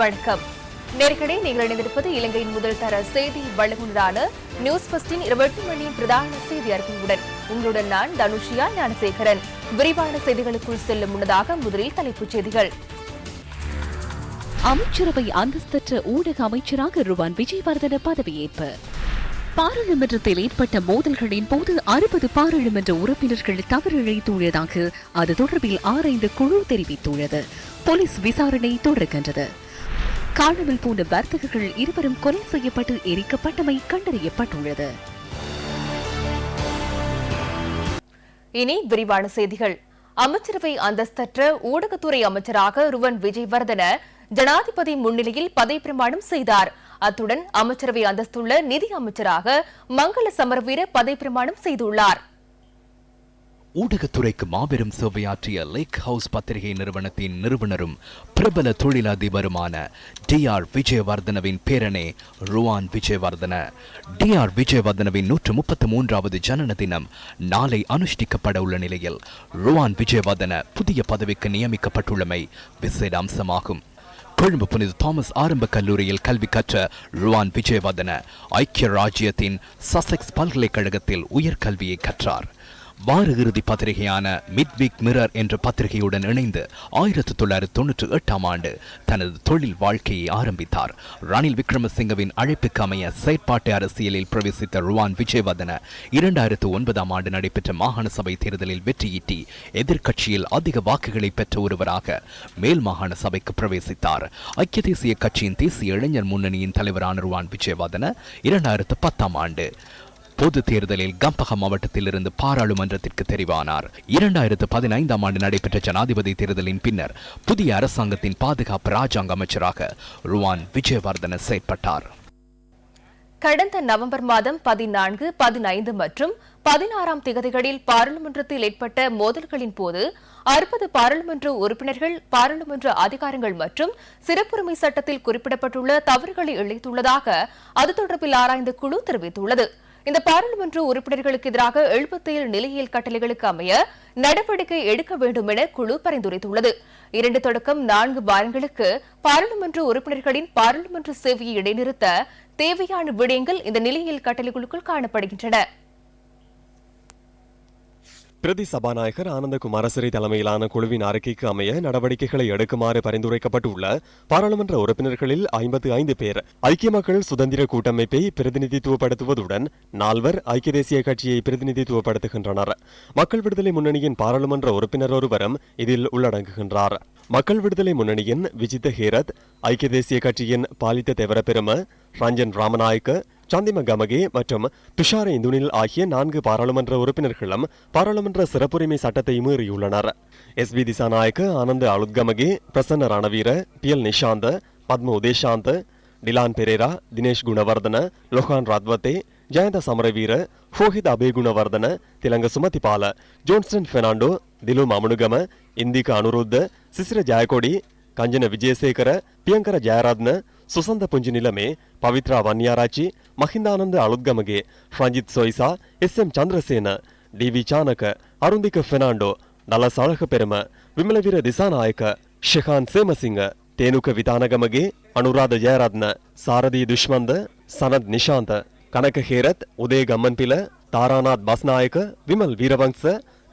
வணக்கம். நேர்களே நீங்கள் இணைந்திருப்பது இலங்கையின் முதல் தர செய்தி வழங்குனரான நியூஸ் பஸ்டின் இருபத்தி மணி பிரதான செய்தி அறிக்கையுடன் உங்களுடன் நான் தனுஷியா ஞானசேகரன். விரிவான செய்திகளுக்குள் செல்லும் முன்னதாக முதலில் தலைப்புச் செய்திகள். அமைச்சரவை அந்தஸ்தற்ற ஊடக அமைச்சராக ருவான் விஜயவர்தன பதவியேற்பு. பாராளுமன்றத்தில் ஏற்பட்ட மோதல்களின் போது அறுபது பாராளுமன்ற உறுப்பினர்கள் தவறிழைத்துள்ளதாக அது தொடர்பில் ஆராய்ந்து குழு தெரிவித்துள்ளது. போலீஸ் விசாரணை தொடர்கின்றது. காணாமல் போன வர்த்தகர்கள் இருவரும் கொலை செய்யப்பட்டு எரிக்கப்பட்டமை கண்டறியப்பட்டுள்ளது. இனி விரிவான செய்திகள். அமைச்சரவை அந்தஸ்தற்ற ஊடகத்துறை அமைச்சராக ருவன் விஜயவர்தன ஜனாதிபதி முன்னிலையில் பதவிப்பிரமாணம் செய்தார். அத்துடன் அமைச்சரவை அந்தஸ்துள்ள நிதி அமைச்சராக மங்கள சமரவீர பதவிப்பிரமாணம் செய்துள்ளார். ஊடகத்துறைக்கு மாபெரும் சேவையாற்றிய லேக் ஹவுஸ் பத்திரிகை நிறுவனத்தின் நிறுவனரும் பிரபல தொழிலதிபருமான டி ஆர் விஜயவர்தனவின் பேரனே ருவான் விஜயவர்தன. டி ஆர் விஜயவர்தனவின் நூற்று முப்பத்தி மூன்றாவது ஜனன தினம் நாளை அனுஷ்டிக்கப்பட உள்ள நிலையில் ருவான் விஜயவர்தன புதிய பதவிக்கு நியமிக்கப்பட்டுள்ளமை விசேட அம்சமாகும் கொழும்பு புனித தாமஸ் ஆரம்ப கல்லூரியில் கல்வி கற்ற ருவான் விஜயவர்தன ஐக்கிய ராஜ்யத்தின் சசெக்ஸ் பல்கலைக்கழகத்தில் உயர்கல்வியை கற்றார். வார இறுதி பத்திரிகையான மிட்விக் மிரர் என்ற பத்திரிகையுடன் இணைந்து ஆயிரத்தி தொள்ளாயிரத்தி தொன்னூற்றி எட்டாம் ஆண்டு தனது தொழில் வாழ்க்கையை ஆரம்பித்தார். ரணில் விக்ரமசிங்கவின் அழைப்புக்கு அமைய செயற்பாட்டு அரசியலில் பிரவேசித்த ருவான் விஜயவர்தன இரண்டாயிரத்து ஒன்பதாம் ஆண்டு நடைபெற்ற மாகாண சபை தேர்தலில் வெற்றியீட்டி எதிர்க்கட்சியில் அதிக வாக்குகளை பெற்ற ஒருவராக மேல் மாகாண சபைக்கு பிரவேசித்தார். ஐக்கிய தேசிய கட்சியின் தேசிய இளைஞர் முன்னணியின் தலைவரான ருவான் விஜயவர்தன இரண்டாயிரத்து பத்தாம் ஆண்டு பொது தேர்தலில் கம்பக மாவட்டத்திலிருந்து பாராளுமன்றத்திற்கு தெரிவானார். இரண்டாயிரத்து பதினைந்தாம் ஆண்டு நடைபெற்ற ஜனாதிபதி தேர்தலின் பின்னர் புதிய அரசாங்கத்தின் பாதுகாப்பு ராஜாங்க அமைச்சராக ருவான் விஜயவர்தன செயற்பட்டார். கடந்த நவம்பர் மாதம் பதினான்கு பதினைந்து மற்றும் பதினாறாம் திகதிகளில் பாராளுமன்றத்தில் ஏற்பட்ட மோதல்களின் போது அறுபது பாராளுமன்ற உறுப்பினர்கள் பாராளுமன்ற அதிகாரங்கள் மற்றும் சிறப்புரிமை சட்டத்தில் குறிப்பிடப்பட்டுள்ள தவறுகளை இழைத்துள்ளதாக அது தொடர்பில் ஆராய்ந்த குழு தெரிவித்துள்ளது. இந்த பாராளுமன்ற உறுப்பினர்களுக்கு எதிராக எழுபத்தேழு நிலையியல் கட்டளைகளுக்கு அமைய நடவடிக்கை எடுக்க வேண்டும் என குழு பரிந்துரைத்துள்ளது. இரண்டு தொடக்கம் நான்கு வாரங்களுக்கு பாராளுமன்ற உறுப்பினர்களின் பாராளுமன்ற சேவையை இடைநிறுத்த தேவையான விடயங்கள் இந்த நிலையியல் கட்டளைகளுக்குள் காணப்படுகின்றன. பிரதி சபாநாயகர் ஆனந்தகுமாரசிறி தலைமையிலான குழுவின் அறிக்கைக்கு அமைய நடவடிக்கைகளை எடுக்குமாறு பரிந்துரைக்கப்பட்டுள்ள பாராளுமன்ற உறுப்பினர்களில் ஐம்பத்து ஐந்து பேர் ஐக்கிய மக்கள் சுதந்திர கூட்டமைப்பை பிரதிநிதித்துவப்படுத்துவதுடன் நால்வர் ஐக்கிய தேசிய கட்சியை பிரதிநிதித்துவப்படுத்துகின்றனர். மக்கள் விடுதலை முன்னணியின் பாராளுமன்ற உறுப்பினர் ஒருவரும் இதில் உள்ளடங்குகின்றார். மக்கள் விடுதலை முன்னணியின் விஜித ஹேரத் ஐக்கிய தேசிய கட்சியின் பாலித்த தேவரப்பெரும ரஞ்சன் ராமநாயக்க சந்திம கமகே மற்றும் துஷார இந்துனில் ஆகிய நான்கு பாராளுமன்ற உறுப்பினர்களும் பாராளுமன்ற சிறப்புரிமை சட்டத்தை மீறியுள்ளனர் S V Dissanayake Ananda Aluthgamage Prasanna Ranaweera P L Nishantha Padma Udayashantha Dilan Perera Dinesh Gunawardena Lohan Ratwatte Jayantha Samaraweera Rohitha Abeygunawardena Thilanga Sumathipala Johnston Fernando Dilum Amunugama Indika Anuruddha Sisira Jayakody Kanchana Wijesekera Piyankara Jayaratne Susantha Punchinilame Pavithra Wanniarachchi Mahindananda Aluthgamage Ranjith Soysa S M Chandrasena D V Chanaka Arundika Fernando Dullas Alahapperuma Wimalaweera Dissanayake Shehan Semasinghe Thenuka Vidanagamage Anuradha Jayaratne Sarathi Dushmantha Sanath Nishantha Kanaka Herath Udaya Gammanpila Tharanath Basnayake Wimal Weerawansa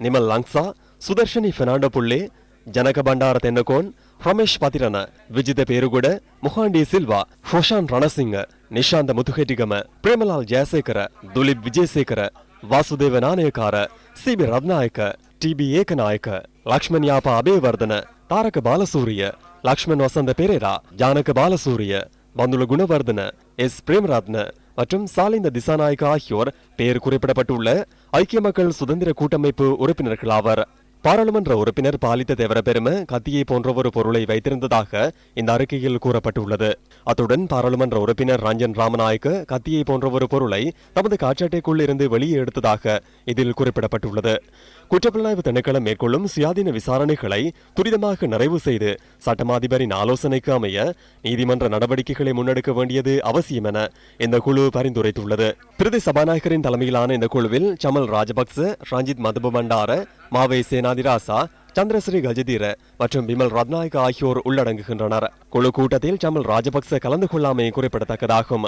Nimal Lanza Sudarshani Fernandopulle Janaka Bandara Tennakoon Ramesh Pathirana Vijitha Berugoda Muhandi Silva Roshan Ranasinghe Nishantha Muthuhettigama Premalal Jayasekara Duleep Wijesekara Vasudeva Nanayakkara C B Ratnayake T B Ekanayake Lakshman Yapa Abeywardena Tharaka Balasuriya Lakshman Vasantha Perera Janaka Balasuriya Bandula Gunawardena S Premaratne மற்றும் சாலிந்த திசாநாயக்க ஆகியோர் பெயர் குறிப்பிடப்பட்டுள்ள ஐக்கிய மக்கள் சுதந்திர கூட்டமைப்பு உறுப்பினர்கள் ஆவர் பாராளுமன்ற உறுப்பினர் பாலித்த தேவரபெரும கத்தியை போன்ற ஒரு பொருளை வைத்திருந்ததாக இந்த அறிக்கையில் கூறப்பட்டுள்ளது. அத்துடன் பாராளுமன்ற உறுப்பினர் ரஞ்சன் ராமநாயக்க கத்தியை போன்ற ஒரு பொருளை தமது காட்சாட்டைக்குள் இருந்து வெளியே எடுத்ததாக இதில் குறிப்பிடப்பட்டுள்ளது. குற்றப்புலனாய்வு திணைக்களம் மேற்கொள்ளும் சுயாதீன விசாரணைகளை துரிதமாக நிறைவு செய்து சட்டமாதிபரின் ஆலோசனைக்கு அமைய நீதிமன்ற நடவடிக்கைகளை முன்னெடுக்க வேண்டியது அவசியம் என இந்த குழு பரிந்துரைத்துள்ளது. பிரதி சபாநாயகரின் தலைமையிலான இந்த குழுவில் சமல் ராஜபக்ச ரஞ்சித் மதுப பண்டார மாவை சேனாதிராசா சந்திரஸ்ரீ கஜதீர மற்றும் பிமல் ரத்நாயக் ஆகியோர் உள்ளடங்குகின்றனர். குழு கூட்டத்தில் சமல் ராஜபக்ச கலந்து கொள்ளாமை குறிப்பிடத்தக்கதாகும்.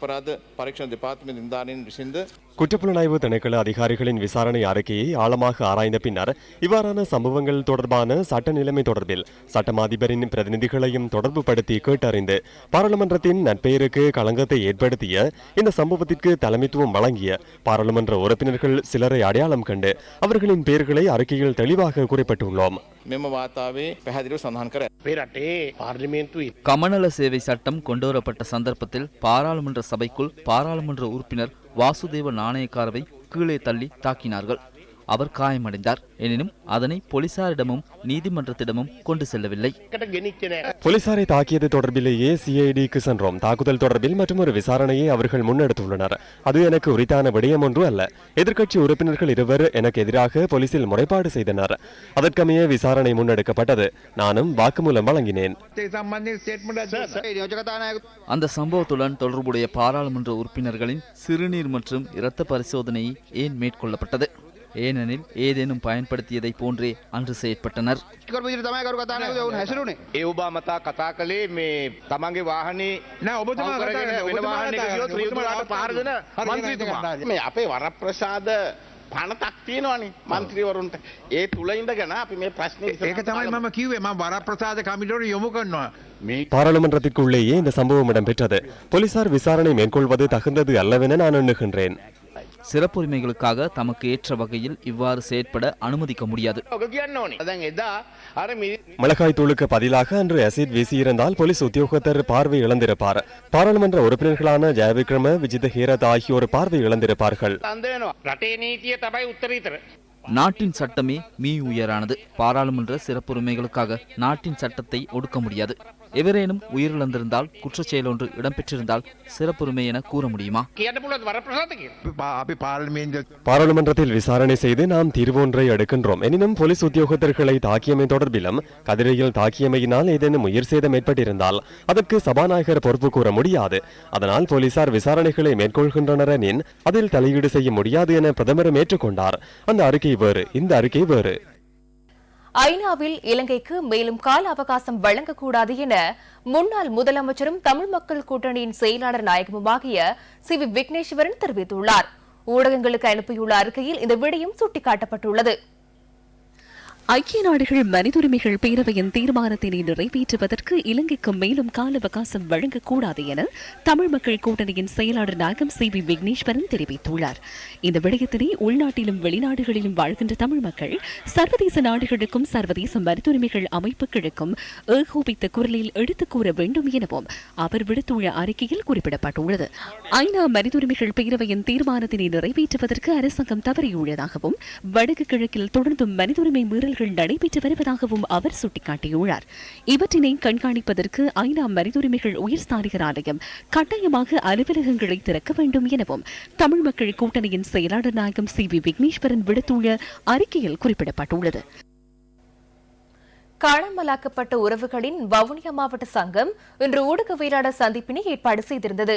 ಅಪರಾಧ டிபார்ட்மெண்ட் ಡಿಪಾರ್ಟ್ಮೆಂಟ್ ಇಂದಾನಿಂದ குற்றப்புலனாய்வு திணைக்கள அதிகாரிகளின் விசாரணை அறிக்கையை ஆழமாக ஆராய்ந்த பின்னர் இவ்வாறான சம்பவங்கள் தொடர்பான சட்ட நிலைமை தொடர்பில் சட்டம் அதிபரின் பிரதிநிதிகளையும் தொடர்பு படுத்தி கேட்டறிந்து பாராளுமன்றத்தின் நட்பெயருக்கு களங்கத்தை ஏற்படுத்திய இந்த சம்பவத்திற்கு தலைமைத்துவம் வழங்கிய பாராளுமன்ற உறுப்பினர்கள் சிலரை அடையாளம் கண்டு அவர்களின் பெயர்களை அறிக்கையில் தெளிவாக குறிப்பிட்டுள்ளோம். මෙම වාතාවේ පැහැදිලිව සඳහන් කර අපේ රටේ පාර්ලිමේන්තු கமநல சேவை சட்டம் கொண்டுவரப்பட்ட சந்தர்ப்பத்தில் பாராளுமன்ற சபைக்குள் பாராளுமன்ற உறுப்பினர் வாசுதேவ நாணயக்காரவை கீழே தள்ளி தாக்கினார்கள் அவர் காயமடைந்தார். எனினும் அதனை போலீசாரிடமும் நீதிமன்றத்திடமும் கொண்டு செல்லவில்லை. போலீசாரை தாக்கியது தொடர்பிலேயே சிஐடிக்கு சென்றோம். தாக்குதல் தொடர்பில் மற்றும் ஒரு விசாரணையை அவர்கள் முன்னெடுத்துள்ளனர். அது எனக்கு உரித்தான விடயம் ஒன்று அல்ல. எதிர்க்கட்சி உறுப்பினர்கள் இருவர் எனக்கு எதிராக போலீசில் முறைப்பாடு செய்தனர். அதற்கமைய விசாரணை முன்னெடுக்கப்பட்டது. நானும் வாக்குமூலம் வழங்கினேன். அந்த சம்பவத்துடன் தொடர்புடைய பாராளுமன்ற உறுப்பினர்களின் சிறுநீர் மற்றும் இரத்த பரிசோதனை ஏன் மேற்கொள்ளப்பட்டது? ஏனெனில் ஏதேனும் பயன்படுத்தியதை போன்றே அன்று செயற்பட்டனர் ඒ ඔබාමතා කතා කළේ මේ තමන්ගේ වාහනේ ඔබතුමා කතා කරගෙන කරන්නේ. වෙන ඔබතුමා වාහනයක කතා ගියොත් කරන්නේ. රියදුරාට ඔබතුමා පාර දෙන හරි, මන්ත්‍රීතුමා. හරි, හරි. මේ අපේ වරප්‍රසාද පනතක් තියෙනවනේ මන්ත්‍රීවරුන්ට ඒ තුල ඉඳගෙන අපි මේ ප්‍රශ්නේ ඒක තමයි මම කිව්වේ මම වරප්‍රසාද කමිටුවට යොමු කරනවා මේ பாராளுமன்றத்திற்குள்ளேயே இந்த சம்பவம் இடம்பெற்றது போலீசார் விசாரணை மேற்கொள்வது தகுந்தது அல்லவென நான் எண்ணுகின்றேன் சிறப்புரிமைகளுக்காக தமக்கு ஏற்ற வகையில் இவ்வாறு செயற்பட அனுமதிக்க முடியாது. மிளகாய் தூளுக்கு பதிலாக அன்று அசிட் வீசியிருந்தால் போலீஸ் உத்தியோகத்தர் பார்வை இழந்திருப்பார். பாராளுமன்ற உறுப்பினர்களான ஜெயவிக்ரம விஜித ஹீரத் ஆகியோர் பார்வை இழந்திருப்பார்கள். நாட்டின் சட்டமே மீ உயரானது. பாராளுமன்ற சிறப்புரிமைகளுக்காக நாட்டின் சட்டத்தை ஒடுக்க முடியாது. எவரேனும் உயிரிழந்திருந்தால் குற்றச்செயல் ஒன்று இடம்பெற்றிருந்தால் சிறப்புரிமை என கூற முடியுமா? பாராளுமன்றத்தில் விசாரணை செய்து நாம் தீர்வொன்றை எடுக்கின்றோம். எனினும் போலீஸ் உத்தியோகத்தர்களை தாக்கியமை தொடர்பிலும் கதிரையில் தாக்கியமையினால் ஏதேனும் உயிர் சேதம் ஏற்பட்டிருந்தால் அதற்கு சபாநாயகர் பொறுப்பு கூற முடியாது. அதனால் போலீசார் விசாரணைகளை மேற்கொள்கின்றனர் எனின் அதில் தலையீடு செய்ய முடியாது என பிரதமரும் ஏற்றுக்கொண்டார். அந்த அறிக்கை வேறு இந்த அறிக்கை வேறு. ஐநாவில் இலங்கைக்கு மேலும் கால அவகாசம் வழங்கக்கூடாது என முன்னாள் முதலமைச்சரும் தமிழ் மக்கள் கூட்டணியின் செயலாளர் நாயகமுமாகிய சி வி விக்னேஸ்வரன் தெரிவித்துள்ளார். ஊடகங்களுக்கு அனுப்பியுள்ள அறிக்கையில் இந்த விடயம் சுட்டிக்காட்டப்பட்டுள்ளது. ஐக்கிய நாடுகள் மனிதுரிமைகள் பேரவையின் தீர்மானத்தினை நிறைவேற்றுவதற்கு இலங்கைக்கு மேலும் கால அவகாசம் வழங்கக்கூடாது என தமிழ் மக்கள் கூட்டணியின் செயலாளர் நாயகம் சி வி விக்னேஸ்வரன் தெரிவித்துள்ளார். இந்த விடயத்தினை உள்நாட்டிலும் வெளிநாடுகளிலும் வாழ்கின்ற தமிழ் மக்கள் சர்வதேச நாடுகளுக்கும் சர்வதேச மனிதுரிமைகள் அமைப்புகளுக்கும் ஏகோபித்த குரலில் எடுத்துக் கூற வேண்டும் எனவும் அவர் விடுத்துள்ள அறிக்கையில் குறிப்பிடப்பட்டுள்ளது. ஐநா மனிதுரிமைகள் பேரவையின் தீர்மானத்தினை நிறைவேற்றுவதற்கு அரசாங்கம் தவறியுள்ளதாகவும் வடக்கு கிழக்கில் தொடர்ந்தும் மனிதுரிமை மீறல்கள் மீறல்கள் நடைபெற்று வருவதாகவும் அவர் சுட்டிக்காட்டியுள்ளார். இவற்றினை கண்காணிப்பதற்கு ஐநா மனிதுரிமைகள் உயர் ஸ்தானிகர் ஆணையம் கட்டாயமாக அலுவலகங்களை திறக்க வேண்டும் எனவும் தமிழ் மக்கள் கூட்டணியின் செயலாளர் நாயகம் சி வி விக்னேஸ்வரன் விடுத்துள்ள அறிக்கையில் குறிப்பிடப்பட்டுள்ளது. காணாமலாக்கப்பட்ட உறவுகளின் வவுனியா மாவட்ட சங்கம் இன்று ஊடகவியலாளர் சந்திப்பினை ஏற்பாடு செய்திருந்தது.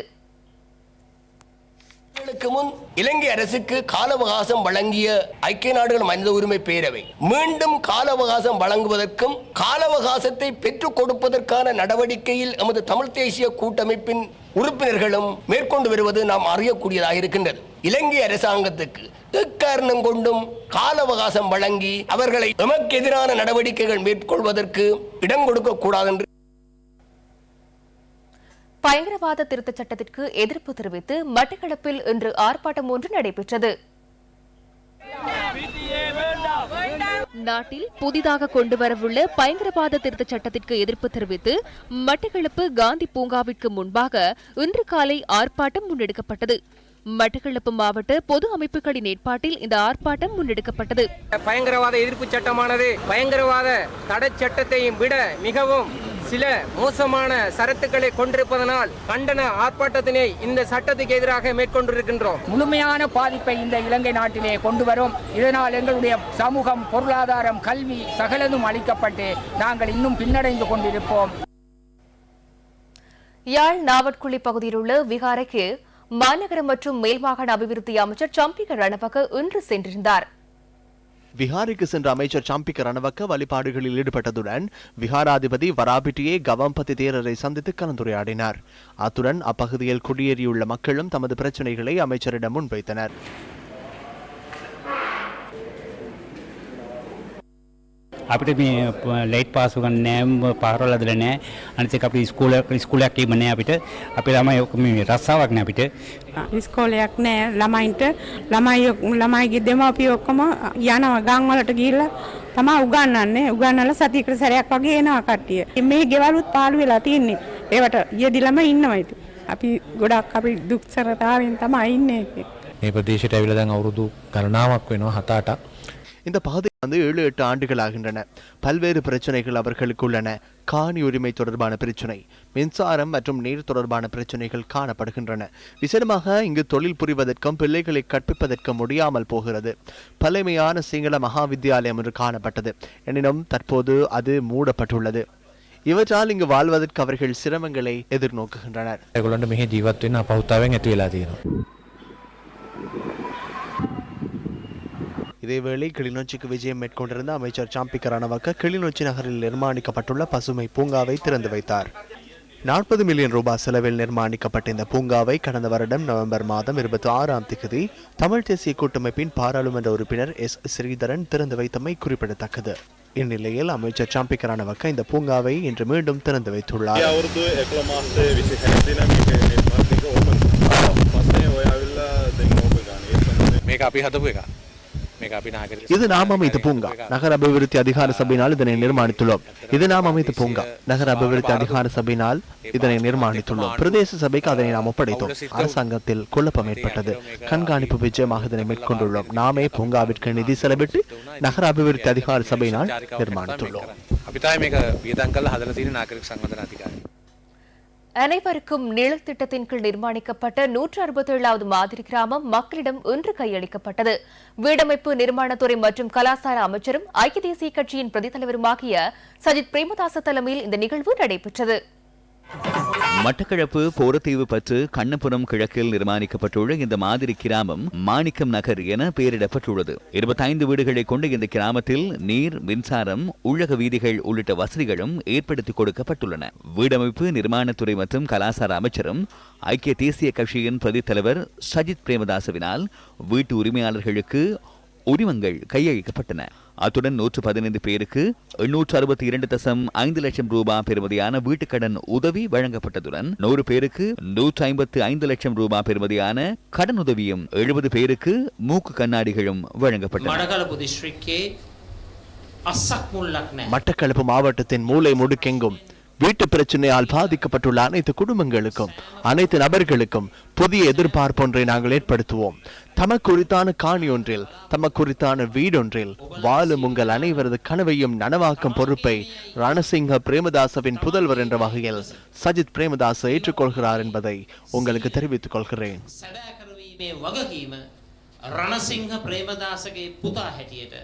நாட்களுக்கு முன் இலங்கை அரசுக்கு கால அவகாசம் வழங்கிய ஐக்கிய நாடுகள் மனித உரிமை பேரவை மீண்டும் கால அவகாசம் வழங்குவதற்கும் கால அவகாசத்தை பெற்றுக் கொடுப்பதற்கான நடவடிக்கையில் எமது தமிழ் தேசிய கூட்டமைப்பின் உறுப்பினர்களும் மேற்கொண்டு வருவது நாம் அறியக்கூடியதாக இருக்கின்றது. இலங்கை அரசாங்கத்துக்கு எக்காரணம் கொண்டும் கால அவகாசம் வழங்கி அவர்களை எமக்கு எதிரான நடவடிக்கைகள் மேற்கொள்வதற்கு இடம் கொடுக்க கூடாது என்று பயங்கரவாத திருத்தச் சட்டத்திற்கு எதிர்ப்பு தெரிவித்து மட்டக்களப்பில் இன்று ஆர்ப்பாட்டம் ஒன்று நடைபெற்றது. நாட்டில் புதிதாக கொண்டு வரவுள்ள பயங்கரவாத திருத்தச் சட்டத்திற்கு எதிர்ப்பு தெரிவித்து மட்டக்களப்பு காந்தி பூங்காவிற்கு முன்பாக இன்று காலை ஆர்ப்பாட்டம் முன்னெடுக்கப்பட்டது. மட்டக்களப்பு மாவட்ட பொது அமைப்புகளின் ஏற்பாட்டில் இந்த ஆர்ப்பாட்டம் முன்னெடுக்கப்பட்டது. பயங்கரவாத எதிர்ப்பு சட்டமானது பயங்கரவாத தடை சட்டத்தையும் விட மிகவும் சில மோசமான சரத்துக்களை கொண்டிருப்பதனால் கண்டன ஆர்ப்பாட்டத்தினை இந்த சட்டத்துக்கு எதிராக மேற்கொண்டிருக்கின்றோம். முழுமையான பாதிப்பை இந்த இலங்கை நாட்டிலே கொண்டு வரும். இதனால் எங்களுடைய சமூகம் பொருளாதாரம் கல்வி சகலதும் அளிக்கப்பட்டு நாங்கள் இன்னும் பின்னடைந்து கொண்டிருப்போம். யாழ் நாவட்குழி பகுதியில் உள்ள விகாரைக்கு மாநகர மற்றும் மேல்மாகாண அபிவிருத்தி அமைச்சர் சம்பிக ரணவக இன்று சென்றிருந்தார். விஹாரிக்கு சென்ற அமைச்சர் சம்பிக்க ரணவக்க வழிபாடுகளில் ஈடுபட்டதுடன் விஹாராதிபதி வராபிட்டியே கவம்பதி தேரரை சந்தித்து கலந்துரையாடினார். அத்துடன் அப்பகுதியில் குடியேறியுள்ள மக்களும் தமது பிரச்சினைகளை அமைச்சரிடம் முன்வைத்தனர். අපිට මේ ලයිට් පාස් ගන්නෑ පාරවල් හදලා නෑ. අනිත් එක අපේ ස්කූල ස්කූලයක් එහෙම නෑ අපිට. අපේ ළමයි මේ රස්සාවක් නෑ අපිට. ස්කෝලයක් නෑ ළමයින්ට. ළමයි ළමයිගේ දෙමාපිය ඔක්කොම යනවා ගම් වලට ගිහිල්ලා. තමා උගන්වන්නේ උගන්වලා සතියකට සැරයක් වගේ එනවා කට්ටිය. මේ ගෙවලුත් පාළු වෙලා තියෙන්නේ. ඒවට යෙදිලම ඉන්නවා ඉතින්. අපි ගොඩක් අපි දුක්සරතාවෙන් තමයි ඉන්නේ. මේ ප්‍රදේශයට ඇවිල්ලා දැන් අවුරුදු ගණනාවක් වෙනවා හත අටක්. ඉඳ පහද வந்து ஏழு எட்டு ஆண்டுகள் ஆகின்றன. பல்வேறு பிரச்சனைகள் அவர்களுக்கு உள்ளன காணி உரிமை தொடர்பான பிரச்சனை மின்சாரம் மற்றும் நீர் தொடர்பான பிரச்சனைகள் காணப்படுகின்றன. விசேடமாக இங்கு தொழில் புரிவதற்கும் பிள்ளைகளை கற்பிப்பதற்கும் முடியாமல் போகிறது. பழமையான சிங்கள மகா வித்தியாலயம் என்று காணப்பட்டது. எனினும் தற்போது அது மூடப்பட்டுள்ளது. இவற்றால் இங்கு வாழ்வதற்கு அவர்கள் சிரமங்களை எதிர்நோக்குகின்றனர். இதேவேளை கிளிநொச்சிக்கு விஜயம் மேற்கொண்டிருந்த அமைச்சர் சாம்பிக்க ரணவக்க கிளிநொச்சி நகரில் நிர்மாணிக்கப்பட்டுள்ள பசுமை பூங்காவை திறந்து வைத்தார் நாற்பது மில்லியன் ரூபாய் செலவில் நிர்மாணிக்கப்பட்ட இந்த பூங்காவை கடந்த வருடம் நவம்பர் மாதம் இருபத்தி ஆறாம் தேதி தமிழ் தேசிய கூட்டமைப்பின் பாராளுமன்ற உறுப்பினர் எஸ் ஸ்ரீதரன் திறந்து வைத்தமை குறிப்பிடத்தக்கது இந்நிலையில் அமைச்சர் சாம்பிக்க ரணவக்க இந்த பூங்காவை இன்று மீண்டும் திறந்து வைத்துள்ளார் අවුරුදු එකල මාසේ විසි හැදින නිර්මාතික ඕපන් පස්සේ ඔය ඇවිල්ලා දෙන්න ඕප ගන්න මේක අපි හදපු එක. இது நாம் அமைத்த பூங்கா நகர அபிவிருத்தி அதிகார சபையினால் இதனை நிர்மாணித்துள்ளோம் இது நாம் அமைத்த பூங்கா நகர அபிவிருத்தி அதிகார சபையினால் இதனை நிர்மாணித்துள்ளோம் பிரதேச சபைக்கு அதனை நாம் ஒப்படைத்தோம் அரசாங்கத்தில் குழப்பம் ஏற்பட்டது கண்காணிப்பு விஜயமாக இதனை மேற்கொண்டுள்ளோம் நாமே பூங்காவிற்கு நிதி செலவிட்டு நகர அபிவிருத்தி அதிகார சபையினால் நிர்மாணித்துள்ளோம் அபிதாய் வீதங்கள் அதில் நாகரிக சங்கதன அதிகாரி அனைவருக்கும் நிழல் திட்டத்தின் கீழ் நிர்மாணிக்கப்பட்ட நூற்று அறுபத்தேழாவது மாதிரி கிராமம் மக்களிடம் இன்று கையளிக்கப்பட்டது. வீடமைப்பு நிர்மாணத்துறை மற்றும் கலாசார அமைச்சரும் ஐக்கிய தேசிய கட்சியின் பிரதித்தலைவருமாகிய சஜித் பிரேமதாச தலைமையில் இந்த நிகழ்வு நடைபெற்றது. மட்டக்களப்பு போரத்தீவு பற்று கண்ணபுரம் கிழக்கில் நிர்மாணிக்கப்பட்டுள்ள இந்த மாதிரி கிராமம் மாணிக்கம் நகர் என பெயரிடப்பட்டுள்ளது. இருபத்தைந்து வீடுகளை கொண்ட இந்த கிராமத்தில் நீர் மின்சாரம் உள்ளக வீதிகள் உள்ளிட்ட வசதிகளும் ஏற்படுத்தி கொடுக்கப்பட்டுள்ளன. வீடமைப்பு நிர்மாணத்துறை மற்றும் கலாசார அமைச்சரும் ஐக்கிய தேசிய கட்சியின் பிரதித் தலைவர் சஜித் பிரேமதாசவினால் வீட்டு உரிமையாளர்களுக்கு உரிமங்கள் கையளிக்கப்பட்டன. அத்துடன் நூற்று பதினைந்து பேருக்கு எண்ணூற்று அறுபத்தி இரண்டு தசம் ஐந்து லட்சம் ரூபாய் பெறுமதியான வீட்டுக்கடன் உதவி வழங்கப்பட்டதுடன் நூறு பேருக்கு நூற்றி ஐம்பத்து ஐந்து லட்சம் ரூபாய் பெறுமதியான கடன் உதவியும் எழுபது பேருக்கு மூக்கு கண்ணாடிகளும் வழங்கப்பட்டன. மட்டக்களப்பு மாவட்டத்தின் மூளை முடுக்கெங்கும் வீட்டு பிரச்சனையால் பாதிக்கப்பட்டுள்ள அனைத்து குடும்பங்களுக்கும் அனைத்து நபர்களுக்கும் புதிய எதிர்பார்ப்பொன்றை நாங்கள் ஏற்படுத்துவோம் தமக்குறித்தான காணி ஒன்றில் தமக்குறித்தான வீடொன்றில் வாழும் உங்கள் அனைவரது கனவையும் நனவாக்கும் பொறுப்பை ரணசிங்க பிரேமதாசவின் புதல்வர் என்ற வகையில் சஜித் பிரேமதாஸ் ஏற்றுக்கொள்கிறார் என்பதை உங்களுக்கு தெரிவித்துக் கொள்கிறேன் මේ වගකීම රණසිංහ ප්‍රේමදාසගේ පුතා හැටියට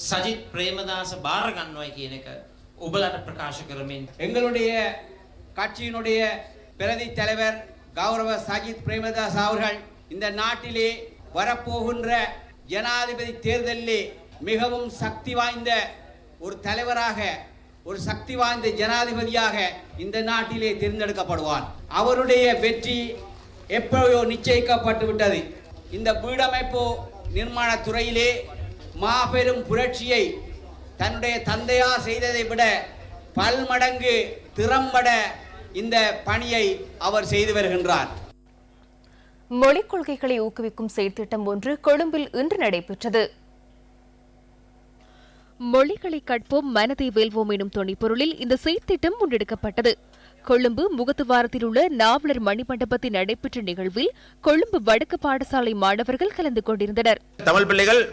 සජිත් ප්‍රේමදාස භාරගන්නවයි කියන එක ඔබලට ප්‍රකාශ කරමින් எங்களுடைய கட்சியினுடைய பிரதி தலைவர் கௌரவ சஜித் பிரேமதாஸ் அவர்கள் இந்த நாட்டிலே வரப்போகின்ற ஜனாதிபதி தேர்தலிலே மிகவும் சக்தி வாய்ந்த ஒரு தலைவராக ஒரு சக்தி வாய்ந்த ஜனாதிபதியாக இந்த நாட்டிலே தேர்ந்தெடுக்கப்படுவார் அவருடைய வெற்றி எப்போயோ நிச்சயிக்கப்பட்டு விட்டது இந்த வீடமைப்பு நிர்மாண துறையிலே மாபெரும் புரட்சியை தன்னுடைய தந்தையார் செய்ததை விட பல்மடங்கு திறம்பட இந்த பணியை அவர் செய்து வருகின்றார். மொழிக் கொள்கைகளை ஊக்குவிக்கும் செயற்திட்டம் ஒன்று கொழும்பில் இன்று நடைபெற்றது. மொழிகளை கற்போம் மனதை வெல்வோம் எனும் துணைப்பொருளில் இந்த செயற்திட்டம் முன்னெடுக்கப்பட்டது. கொழும்பு முகத்துவாரத்தில் உள்ள நாவலர் மணிமண்டபத்தில் நடைபெற்ற நிகழ்வில் கொழும்பு வடக்கு பாடசாலை மாணவர்கள் கலந்து கொண்டிருந்தனர். தமிழ் பிள்ளைகள்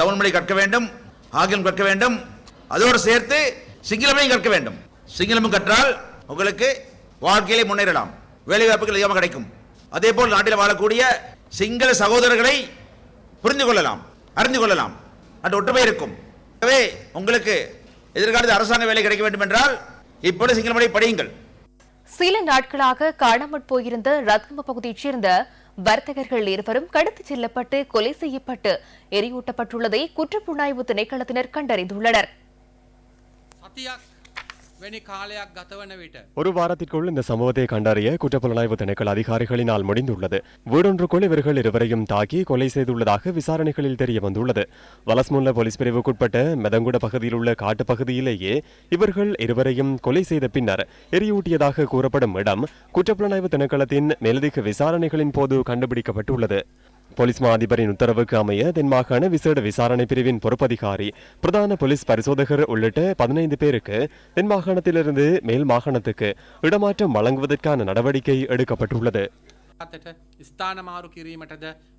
தமிழ் மொழி கற்க வேண்டும். ஆங்கிலம் கற்க வேண்டும். அதோடு சேர்த்து சிங்களமையும் கற்க வேண்டும். சிங்களமும் கற்றால் உங்களுக்கு வாழ்க்கையிலே முன்னேறலாம். வேலைவாய்ப்புகள் அதிகமாக கிடைக்கும். அதே போல் நாட்டில் வாழக்கூடிய சிங்கள சகோதரர்களை புரிந்து கொள்ளலாம் அறிந்து கொள்ளலாம். அந்த ஒற்றுமை இருக்கும். எனவே உங்களுக்கு எதிர்காலத்தில் அரசாங்க வேலை கிடைக்க வேண்டும் என்றால் இப்பொழுது சிங்கள மொழி படியுங்கள். சில நாட்களாக காணாமற் போயிருந்த ரத்னம பகுதியைச் சேர்ந்த வர்த்தகர்கள் இருவரும் கடத்திச் செல்லப்பட்டு கொலை செய்யப்பட்டு எரியூட்டப்பட்டுள்ளதை குற்றப்புலனாய்வு திணைக்களத்தினர் கண்டறிந்துள்ளனர். ஒரு வாரத்திற்குள் இந்த சம்பவத்தை கண்டறிய குற்றப்புலனாய்வு திணைக்கள அதிகாரிகளினால் முடிந்துள்ளது. வீடொன்றுக்குள் இவர்கள் இருவரையும் தாக்கி கொலை செய்துள்ளதாக விசாரணைகளில் தெரிய வந்துள்ளது. வலஸ்முல்ல போலீஸ் பிரிவுக்குட்பட்ட மெதங்குட பகுதியில் உள்ள காட்டுப் பகுதியிலேயே இவர்கள் இருவரையும் கொலை செய்த பின்னர் எரியூட்டியதாக கூறப்படும் இடம் குற்றப்புலனாய்வு திணைக்களத்தின் மேலதிக விசாரணைகளின் போது கண்டுபிடிக்கப்பட்டுள்ளது. போலீஸ் மா அதிபரின் உத்தரவுக்கு அமைய தென் மாகாண விசேட விசாரணை பிரிவின் பொறுப்பதிகாரி பிரதான போலீஸ் பரிசோதகர் உள்ளிட்ட பதினைந்து பேருக்கு தென் மாகாணத்திலிருந்து மேல் மாகாணத்துக்கு இடமாற்றம் வழங்குவதற்கான நடவடிக்கை எடுக்கப்பட்டுள்ளது.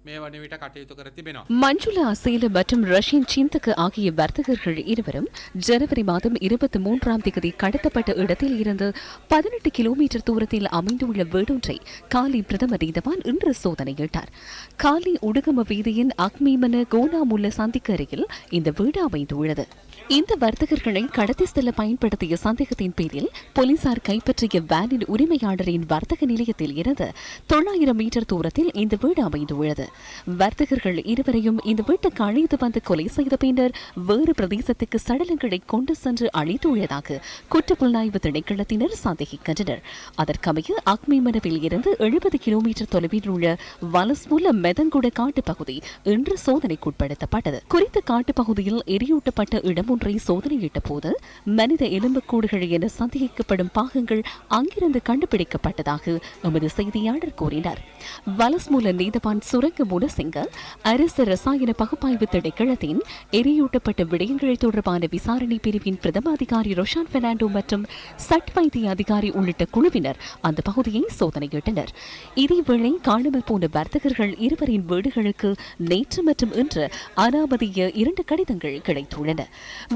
මේ වන විට කටයුතු කර තිබෙනවා. மஞ்சுளா அசேல மற்றும் ரஷ்யன் சிந்தக்கு ஆகிய வர்த்தகர்கள் இருவரும் ஜனவரி மாதம் இருபத்தி மூன்றாம் தேதி கடத்தப்பட்ட இடத்தில் இருந்து பதினெட்டு கிலோமீட்டர் தூரத்தில் அமைந்துள்ள வீடொன்றை காலி பிரதமர் நீதவான் இன்று சோதனையிட்டார் காலி உடுகம வீதியின் அக்மீமன கோனாமுல்ல சந்திக்கு அருகில் இந்த வீடு அமைந்துள்ளது இந்த வர்த்தகர்களை கடத்தி செல்ல பயன்படுத்திய சந்தேகத்தின் பேரில் போலீசார் கைப்பற்றிய வேனின் உரிமையாளரின் வர்த்தக நிலையத்தில் இருந்து தொள்ளாயிரம் மீட்டர் தூரத்தில் இந்த வீடு அமைந்துள்ளது வர்த்தகர்கள் இருவரையும் இந்த வீட்டுக்கு அழைத்து வந்து கொலை செய்த பின்னர் வேறு பிரதேசத்துக்கு சடலங்களை கொண்டு சென்று அழித்துள்ளதாக குற்றப்புலனாய்வு திணைக்களத்தினர் சந்தேகிக்கின்றனர். அதற்கமைய அக்மி அக்மிமனவில் இருந்து எழுபது கிலோமீட்டர் தொலைவில் உள்ள வலஸ்முல மெதங்குட காட்டுப்பகுதி இன்று சோதனைக்குட்படுத்தப்பட்டது. குறித்த காட்டுப்பகுதியில் எரியூட்டப்பட்ட இடம் ஒன்றை சோதனையிட்ட போது மனித எலும்புக்கூடுகள் என சந்தேகிக்கப்படும் பாகங்கள் அங்கிருந்து கண்டுபிடிக்கப்பட்டதாக எமது செய்தியாளர் கூறினார். வலஸ்மூல நீதவான் சுரங்க முனசிங்க அரசு ரசாயன பகுப்பாய்வு திணைக்களத்தின் எரியூட்டப்பட்ட விடயங்கள் தொடர்பான விசாரணை பிரிவின் பிரதம அதிகாரி ரொஷான் பெர்னாண்டோ மற்றும் சட் வைத்திய அதிகாரி உள்ளிட்ட குழுவினர் அந்த பகுதியை சோதனையிட்டனர் இதேவேளை காணாமல் போன வர்த்தகர்கள் இருவரின் வீடுகளுக்கு நேற்று மற்றும் இன்று அனாமதிய இரண்டு கடிதங்கள் கிடைத்துள்ளன.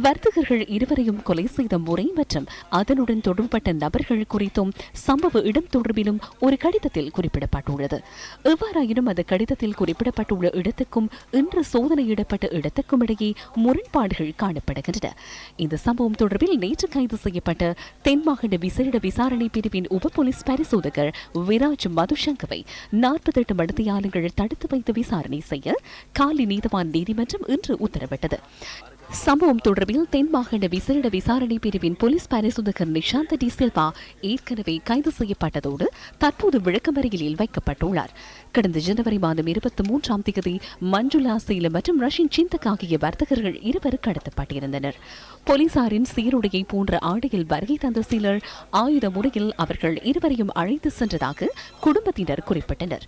வர்த்தகர்கள் இருவரையும் கொலை செய்த முறை மற்றும் அதனுடன் தொடர்பட்ட நபர்கள் குறித்தும் சம்பவ இடம் தொடர்பிலும் ஒரு கடிதத்தில் குறிப்பிடப்பட்டுள்ளது. எவ்வாறாயினும் அந்த கடிதத்தில் குறிப்பிடப்பட்டுள்ள இடத்துக்கும் இன்று சோதனையிடப்பட்ட இடத்துக்கும் இடையே முரண்பாடுகள் காணப்படுகின்றன. இந்த சம்பவம் தொடர்பில் நேற்று கைது செய்யப்பட்ட தென்மாகாண விசேட விசாரணை பிரிவின் உப போலீஸ் பரிசோதகர் விராஜ் மதுசங்கவை நாற்பத்தெட்டு மடத்தியாளர்கள் தடுத்து வைத்து விசாரணை செய்ய காலி நீதவான் நீதிமன்றம் இன்று உத்தரவிட்டது. சம்பவம் தொடர்பில் தென் மாகாண விசேட விசாரணை பிரிவின் போலீஸ் பரிசோதகர் நிஷாந்த் டி செல்வா ஏற்கனவே கைது செய்யப்பட்டதோடு தற்போது விளக்கமறியலில் வைக்கப்பட்டுள்ளார். கடந்த ஜனவரி மாதம் இருபத்தி மூன்றாம் தேதி மஞ்சுளா சீல மற்றும் ரஷ்யன் சிந்தக் ஆகிய வர்த்தகர்கள் இருவர் கடத்தப்பட்டிருந்தனர். போலீசாரின் சீருடையை போன்ற ஆடையில் வருகை தந்த சிலர் ஆயுத முறையில் அவர்கள் இருவரையும் அழைத்து சென்றதாக குடும்பத்தினர் குறிப்பிட்டனர்.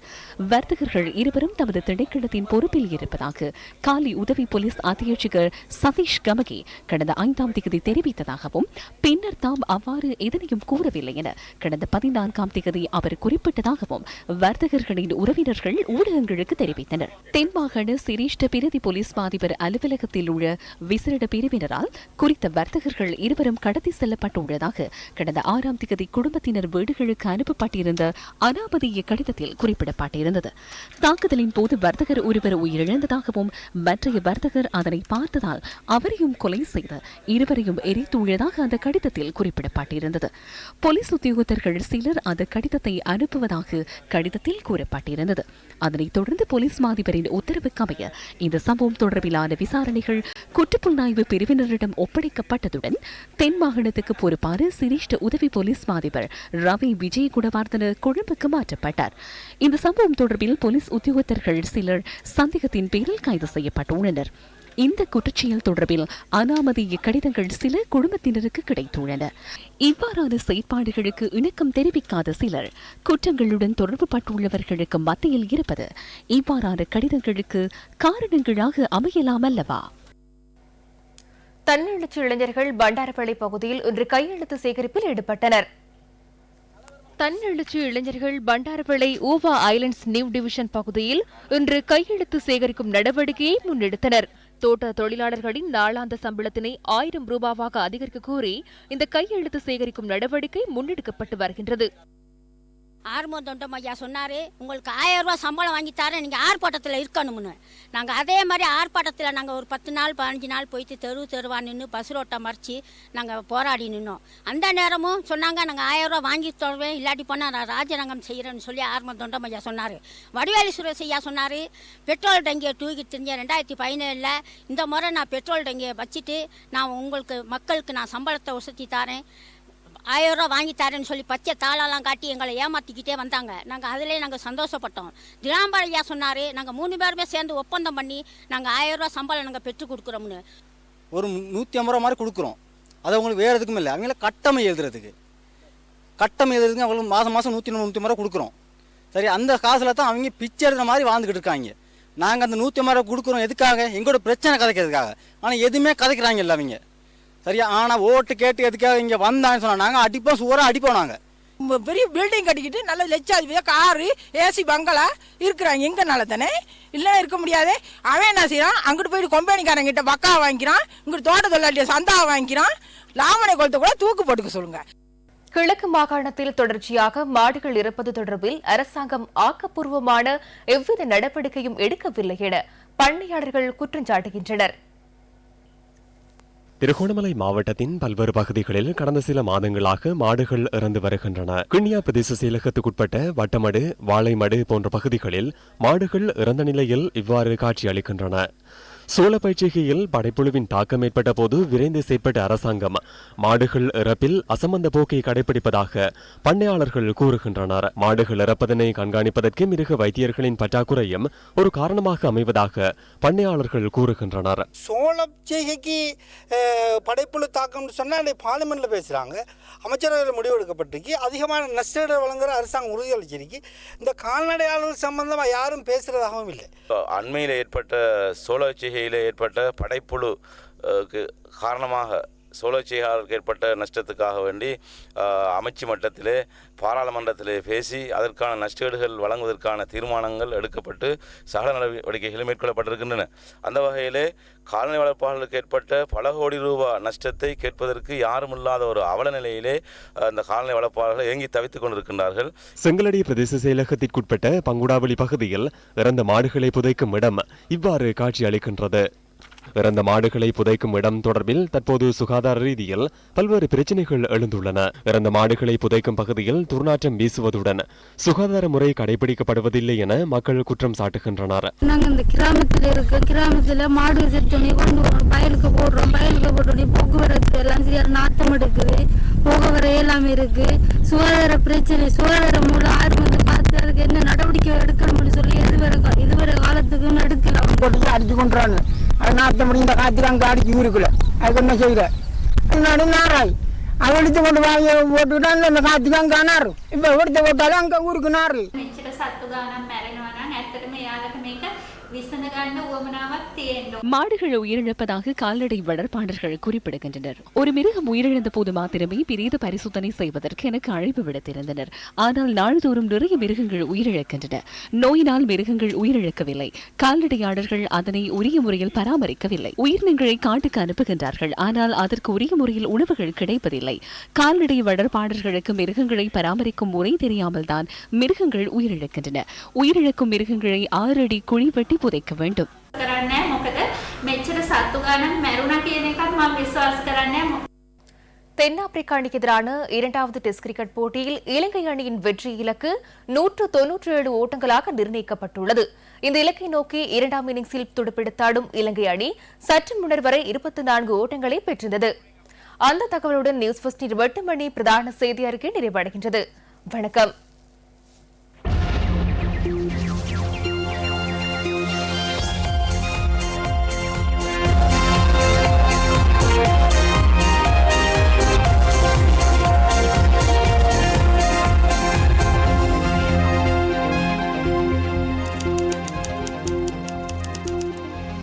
வர்த்தகர்கள் இருவரும் தமது திணைக்களத்தின் பொறுப்பில் இருப்பதாக காலி உதவி போலீஸ் அத்தியட்சகர் சதீஷ் கமகி கடந்த ஐந்தாம் தேதி தெரிவித்ததாகவும் பின்னர் தாம் அவ்வாறு எதனையும் கூறவில்லை என கடந்த பதினான்காம் தேதி அவர் குறிப்பிட்டதாகவும் வர்த்தகர்களின் உறவினர்கள் ஊடகங்களுக்கு தெரிவித்தனர். தென்மாகாண சிரேஷ்ட பிரதி போலீஸ் மாதிபர் அலுவலகத்தில் உள்ள விசேட பிரிவினரால் குறித்த வர்த்தகர்கள் இருவரும் கடத்தி செல்லப்பட்டுள்ளதாக கடந்த ஆறாம் தேதி குடும்பத்தினர் வீடுகளுக்கு அனுப்பப்பட்டிருந்த அனாபதிய கடிதத்தில் குறிப்பிடப்பட்டிருந்தது. தாக்குதலின் போது வர்த்தகர் ஒருவர் உயிரிழந்ததாகவும் மற்றைய வர்த்தகர் அதனை பார்த்ததால் அவரையும் கொலை செய்து இருவரையும் எரித்துள்ளதாக அந்த கடிதத்தில் குறிப்பிடப்பட்டிருந்தது. போலீஸ் உத்தியோகத்தர்கள் சிலர் அந்த கடிதத்தை அனுப்புவதாக கடிதத்தில் கூறப்பட்டிருந்தது. அதனைத் தொடர்ந்து போலீஸ் மாதிபரின் உத்தரவுக்கமைய இந்த சம்பவம் தொடர்பிலான விசாரணைகள் குற்றப்புலனாய்வு பிரிவினரிடம் ஒப்படைக்கப்பட்டதுடன் தென் மாகாணத்துக்கு பொறுப்பான சிரேஷ்ட உதவி போலீஸ் மாதிபர் ரவி விஜய் குணவர்தன கொழும்புக்கு மாற்றப்பட்டார். இந்த சம்பவம் தொடர்பில் போலீஸ் உத்தியோகத்தர்கள் சிலர் சந்தேகத்தின் பேரில் கைது செய்யப்பட்டுள்ளனர். இந்த குற்றச்செயல் தொடர்பில் அனாமதீய கடிதங்கள் சில குடும்பத்தினருக்கு கிடைத்துள்ளன. இவ்வாறான செயற்பாடுகளுக்கு இணக்கம் தெரிவிக்காத சிலர் குற்றங்களுடன் தொடர்பு பட்டுள்ளவர்களுக்கு மத்தியில் இருப்பது இவ்வாறான கடிதங்களுக்கு காரணங்களாக அமையலாம் அல்லவா தன்னெழுச்சி இளைஞர்கள் பண்டாரப்பள்ளி பகுதியில் இன்று கையெழுத்து சேகரிப்பில் ஈடுபட்டனர். தன்னெழுச்சி இளைஞர்கள் Bandarapola Uva Islands New Division பகுதியில் இன்று கையெழுத்து சேகரிக்கும் நடவடிக்கையை முன்னெடுத்தனர். தோட்ட தொழிலாளர்களின் நாளாந்த சம்பளத்தினை ஆயிரம் ரூபாவாக அதிகரிக்க கோரி இந்த கையெழுத்து சேகரிக்கும் நடவடிக்கை முன்னெடுக்கப்பட்டு வருகின்றது. ஆர்மோ தொண்டம் ஐயா சொன்னார் உங்களுக்கு ஆயிரம் ரூபா சம்பளம் வாங்கி தரேன் நீங்கள் ஆர்ப்பாட்டத்தில் இருக்கணும்னு. நாங்கள் அதே மாதிரி ஆர்ப்பாட்டத்தில் நாங்கள் ஒரு பத்து நாள் பதினஞ்சு நாள் போயிட்டு தெரு தெருவா நின்று பஸ் ரோட்டை மறித்து நாங்கள் போராடி நின்னோம். அந்த நேரமும் சொன்னாங்க நாங்கள் ஆயிரம் ரூபா வாங்கி தருவேன் இல்லாட்டி போனால் நான் ராஜரங்கம் செய்கிறேன்னு சொல்லி ஆர்மோ தொண்டம் ஐயா சொன்னார். வடிவேலி சுரேஷ் ஐயா சொன்னார் பெட்ரோல் டங்கியை தூக்கி தெரிஞ்சேன் ரெண்டாயிரத்தி பதினேழில் இந்த முறை நான் பெட்ரோல் டங்கியை வச்சுட்டு நான் உங்களுக்கு மக்களுக்கு நான் சம்பளத்தை உசத்தி தரேன். ஆயிரம் ரூபா வாங்கி தரேன்னு சொல்லி பச்சை தாளெல்லாம் காட்டி எங்களை ஏமாற்றிக்கிட்டே வந்தாங்க. நாங்கள் அதிலே நாங்கள் சந்தோஷப்பட்டோம். திலாம்பர் ஐயா சொன்னார் நாங்கள் மூணு பேருமே சேர்ந்து ஒப்பந்தம் பண்ணி நாங்கள் ஆயிரம் ரூபா சம்பளம் நாங்கள் பெற்று கொடுக்குறோம்னு. ஒரு நூற்றி ஐம்பது ரூபா மாதிரி கொடுக்குறோம். அது அவங்களுக்கு வேறு எதுக்கும் இல்லை. அவங்கள கட்டமை எழுதுறதுக்கு. கட்டமை எழுதுறதுக்கு அவங்களுக்கு மாதம் மாதம் நூற்றி நூற்றி ஐம்பது ரூபா கொடுக்குறோம். சரி அந்த காசில் தான் அவங்க பிச்சை எடுக்கிற மாதிரி வாழ்ந்துக்கிட்டு இருக்காங்க. நாங்கள் அந்த நூற்றி ஐம்பது ரூபா கொடுக்குறோம். எதுக்காக? எங்களோட பிரச்சனை கதைக்கிறதுக்காக. ஆனால் எதுவுமே கதைக்கிறாங்க இல்லை அவங்க. சரியா? ஆனால் ஓட்டு கேட்டு எதுக்காக இங்கே வந்தாங்கன்னு சொன்னா நாங்கள் அடிப்போம் சூறாக அடிப்போம் நாங்கள் பெரிய பில்டிங் கட்டிக்கிட்டு நல்ல லட்சாதிபதியாக காரு ஏசி பங்களா இருக்கிறாங்க. எங்கனால தானே? இல்லைன்னா இருக்க முடியாது. அவன் என்ன செய்யறான்? அங்கிட்டு போயிட்டு கொம்பேனிக்காரங்கிட்ட பக்கா வாங்கிக்கிறான். இங்கிட்டு தோட்ட தொழிலாளிய சந்தா வாங்கிக்கிறான். லாமனை குளத்தை கூட தூக்கு போட்டுக்க சொல்லுங்க. கிழக்கு மாகாணத்தில் தொடர்ச்சியாக மாடுகள் இறப்பது தொடர்பில் அரசாங்கம் ஆக்கப்பூர்வமான எவ்வித நடவடிக்கையும் எடுக்கவில்லை என பண்ணையாளர்கள் குற்றம் சாட்டுகின்றனர். திருகோணமலை மாவட்டத்தின் பல்வேறு பகுதிகளில் கடந்த சில மாதங்களாக மாடுகள் இறந்து வருகின்றன. கிண்ணியா பிரதேச செயலகத்துக்குட்பட்ட வட்டமடு வாழைமடு போன்ற பகுதிகளில் மாடுகள் இறந்த நிலையில் இவ்வாறு காட்சியளிக்கின்றன. சோழப்பயிற்சிகையில் படைப்புழுவின் தாக்கம் ஏற்பட்ட போது விரைந்து செயற்பட்ட அரசாங்கம். மாடுகள் இறப்பில் அசம்பந்த போக்கை கடைபிடிப்பதாக பண்ணையாளர்கள் கூறுகின்றனர். மாடுகள் இறப்பதனை கண்காணிப்பதற்கு மிருக வைத்தியர்களின் பற்றாக்குறையும் ஒரு காரணமாக அமைவதாக பண்ணையாளர்கள் கூறுகின்றனர். சோழ செய்கைக்கு படைப்புழு தாக்கம்னு சொன்னால் பார்லிமெண்ட்டில் பேசுகிறாங்க அமைச்சரவையில் முடிவு எடுக்கப்பட்டிருக்கு. அதிகமான நஷ்டஈடு வழங்குற அரசாங்கம் உறுதியளிச்சிருக்கு இந்த கால்நடையாளர்கள் சம்பந்தமாக யாரும் பேசுகிறதாகவும் இல்லை. அண்மையில் ஏற்பட்ட மாளிகையில் ஏற்பட்ட படைப்புழு காரணமாக சோழச்சிகாருக்கு ஏற்பட்ட நஷ்டத்துக்காக வேண்டி அமைச்சு மட்டத்திலே பாராளுமன்றத்திலே பேசி அதற்கான நஷ்டஈடுகள் வழங்குவதற்கான தீர்மானங்கள் எடுக்கப்பட்டு சகல நடவடிக்கைகளும் மேற்கொள்ளப்பட்டிருக்கின்றன. அந்த வகையிலே கால்நடை வளர்ப்பாளர்களுக்கு ஏற்பட்ட பல கோடி ரூபாய் நஷ்டத்தை கேட்பதற்கு யாரும் இல்லாத ஒரு அவல நிலையிலே அந்த இந்த வளர்ப்பாளர்கள் இயங்கி தவித்துக் கொண்டிருக்கின்றார்கள். செங்கலடி பிரதேச செயலகத்திற்குட்பட்ட பங்குடாவளி பகுதியில் இறந்த மாடுகளை புதைக்கும் இடம் இவ்வாறு காட்சி அளிக்கின்றது இறந்த மாடுகளை புதைக்கும் இடம் தொடர்பில் தற்போது சுகாதார ரீதியில் பல்வேறு பிரச்சனைகள் எழுந்துள்ளன. இறந்த மாடுகளை புதைக்கும் பகுதியில் துர்நாற்றம் வீசுவதுடன் சுகாதார முறை கடைபிடிக்கப்படுவதில்லை என மக்கள் குற்றம் சாட்டுகின்றனர். நாங்க இந்த கிராமத்தில் இருக்க கிராமத்தில் மாடு துணி கொண்டு வரோம் வயலுக்கு போடுறோம் வயலுக்கு போட்டோடனே போக்குவரத்து எல்லாம் சரியா நாட்டம் எடுக்குது போக்குவரத்து எல்லாமே இருக்கு. சுகாதார பிரச்சனை சுகாதார மூலம் ஆர்வம் பார்த்து அதுக்கு என்ன நடவடிக்கை எடுக்கணும்னு சொல்லி இதுவரை இதுவரை காலத்துக்கு எடுக்கலாம் போட்டு அடிச்சு கொண்டுறாங்க அது நாற்ற முடிந்த காய்ச்சல் அங்கே அடிச்சு ஊருக்குள்ள அதுக்கு என்ன செய்யற நடு நாராய் அதை எடுத்து கொண்டு வாங்கி போட்டுக்கிட்டா இந்த காய்ச்சல் அங்கே நாரு இப்போ எடுத்து போட்டாலும் அங்கே ஊருக்கு நாரு මෙච්චර සත්තු ගානක් මැරෙනවා නම් ඇත්තටම එයාලට මේක විසඳ ගන්න උවමනාවක් තියෙන්න ඕන. மாடுகள் உயிரிழப்பதாக கால்நடை வளர்ப்பாளர்கள் குறிப்பிடுகின்றனர். ஒரு மிருகம் உயிரிழந்த போது மாத்திரமே பிரேத பரிசோதனை செய்வதற்கு எனக்கு அழைப்பு விடுத்திருந்தனர். ஆனால் நாள்தோறும் நிறைய மிருகங்கள் உயிரிழக்கின்றன. நோயினால் மிருகங்கள் உயிரிழக்கவில்லை. கால்நடையாளர்கள் அதனை உரிய முறையில் பராமரிக்கவில்லை. உயிரினங்களை காட்டுக்கு அனுப்புகின்றார்கள். ஆனால் அதற்கு உரிய முறையில் உணவுகள் கிடைப்பதில்லை. கால்நடை வளர்ப்பாளர்களுக்கு மிருகங்களை பராமரிக்கும் முறை தெரியாமல் தான் மிருகங்கள் உயிரிழக்கின்றன. உயிரிழக்கும் மிருகங்களை ஆறு அடி குழி வெட்டி புதைக்க வேண்டும். මෙච්චර සත්තු ගානක් මැරුණා කියන එකත් මම විශ්වාස කරන්නේ නැහැ. தென்னாப்பிரிக்கா அணிக்கு எதிரான இரண்டாவது டெஸ்ட் கிரிக்கெட் போட்டியில் இலங்கை அணியின் வெற்றி இலக்கு நூற்று தொன்னூற்றி ஏழு ஓட்டங்களாக நிர்ணயிக்கப்பட்டுள்ளது இந்த இலக்கை நோக்கி இரண்டாம் இன்னிங்ஸில் துடுப்பெடுத்தாடும் இலங்கை அணி சற்று முன்னர் வரை இருபத்தி நான்கு ஓட்டங்களை பெற்றிருந்தது அந்த தகவலுடன் நியூஸ் ஃபர்ஸ்ட் இருபட்டு மணி பிரதான செய்தி அறிக்கை நிறைவடைகின்றது வணக்கம்